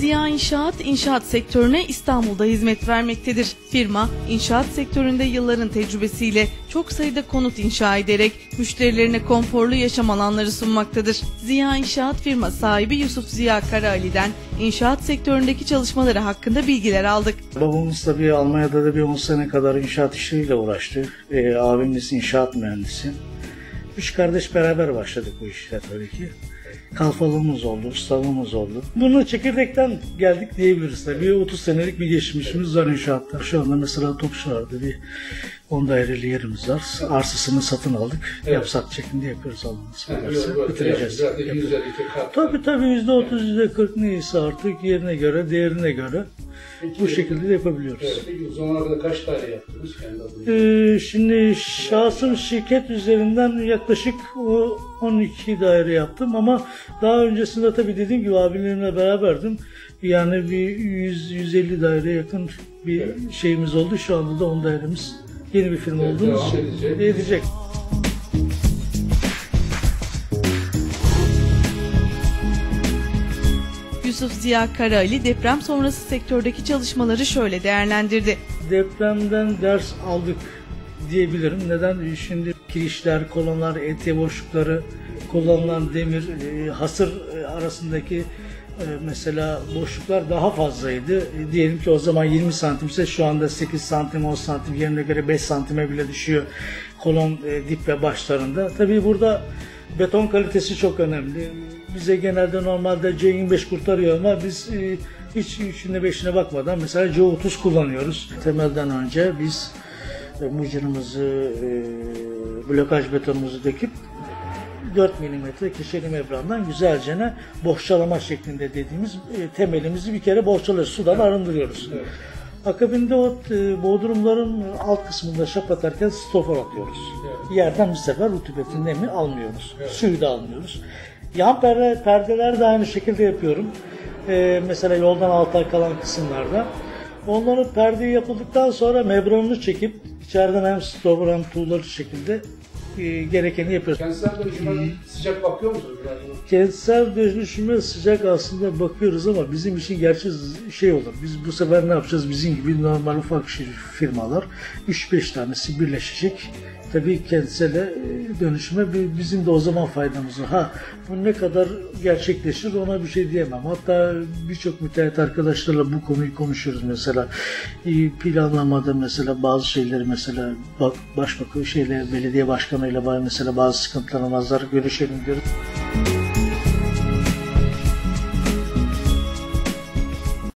Ziya İnşaat, inşaat sektörüne İstanbul'da hizmet vermektedir. Firma, inşaat sektöründe yılların tecrübesiyle çok sayıda konut inşa ederek müşterilerine konforlu yaşam alanları sunmaktadır. Ziya İnşaat firma sahibi Yusuf Ziya Karaali'den inşaat sektöründeki çalışmaları hakkında bilgiler aldık. Babamız tabii Almanya'da da bir 10 sene kadar inşaat işleriyle uğraştı. Ee, abimiz inşaat mühendisi. Üç kardeş beraber başladık bu işe tabii ki. Kalfalığımız oldu, ustalığımız oldu. Bunu çekirdekten geldik diyebiliriz tabii. 30 senelik bir geçmişimiz var inşaatta. Şu anda mesela Topşuar'da bir 10 daireli yerimiz var. Arsasını satın aldık. Yapsak şeklinde yapıyoruz Allah'ın ısmarlarsa. Bitireceğiz. 150 kat. Tabii tabii %30, %40 neyse artık yerine göre, değerine göre bu şekilde de yapabiliyoruz. Evet, peki o zamana kadar kaç daire yaptınız kendi adınıza? Ee, şimdi şahsım şirket üzerinden yaklaşık o 12 daire yaptım ama daha öncesinde tabii dediğim gibi abilerimle beraberdim. Yani bir 100-150 daire yakın bir şeyimiz oldu. Şu anda da 10 dairemiz yeni bir firma Evet, olduğumuz için edecek. edecek. Yusuf Ziya Karaali deprem sonrası sektördeki çalışmaları şöyle değerlendirdi. depremden ders aldık diyebilirim. Neden? Şimdi kirişler, kolonlar, etiye boşlukları, kullanılan demir, e, hasır e, arasındaki e, mesela boşluklar daha fazlaydı. Diyelim ki o zaman 20 santimse şu anda 8 santim, 10 santim yerine göre 5 santime bile düşüyor kolon dip ve başlarında. Tabii burada beton kalitesi çok önemli. Bize genelde normalde C25 kurtarıyor ama biz hiç üçüne beşine bakmadan mesela C30 kullanıyoruz. Temelden önce biz mucurumuzu, e, blokaj betonumuzu döküp 4 milimetre keşeli membrandan güzelce ne bohçalama şeklinde dediğimiz e, temelimizi bir kere bohçalıyoruz. Sudan arındırıyoruz. Akabinde o e, bodrumların alt kısmında şap atarken atıyoruz. Yerden bir sefer rutubetin nemi almıyoruz. Suyu da almıyoruz. Yan perde, perdeler de aynı şekilde yapıyorum. E, mesela yoldan alta kalan kısımlarda. Onların perdeyi yapıldıktan sonra membranını çekip içeriden hem stofor hem tuğları şekilde e, gerekeni yapıyoruz. Kentsel dönüşüme sıcak bakıyor musunuz? Kentsel dönüşüme sıcak aslında bakıyoruz ama bizim için gerçi şey olur. Biz bu sefer ne yapacağız? Bizim gibi normal ufak şir- firmalar 3-5 tanesi birleşecek. Tabii kentsele e, dönüşüme bi- bizim de o zaman faydamız. Ha bu ne kadar gerçekleşir ona bir şey diyemem. Hatta birçok müteahhit arkadaşlarla bu konuyu konuşuyoruz mesela. Planlamada mesela bazı şeyleri mesela bak başbakan şeyle belediye başkanıyla mesela bazı sıkıntılar nazar görüşelim diyoruz.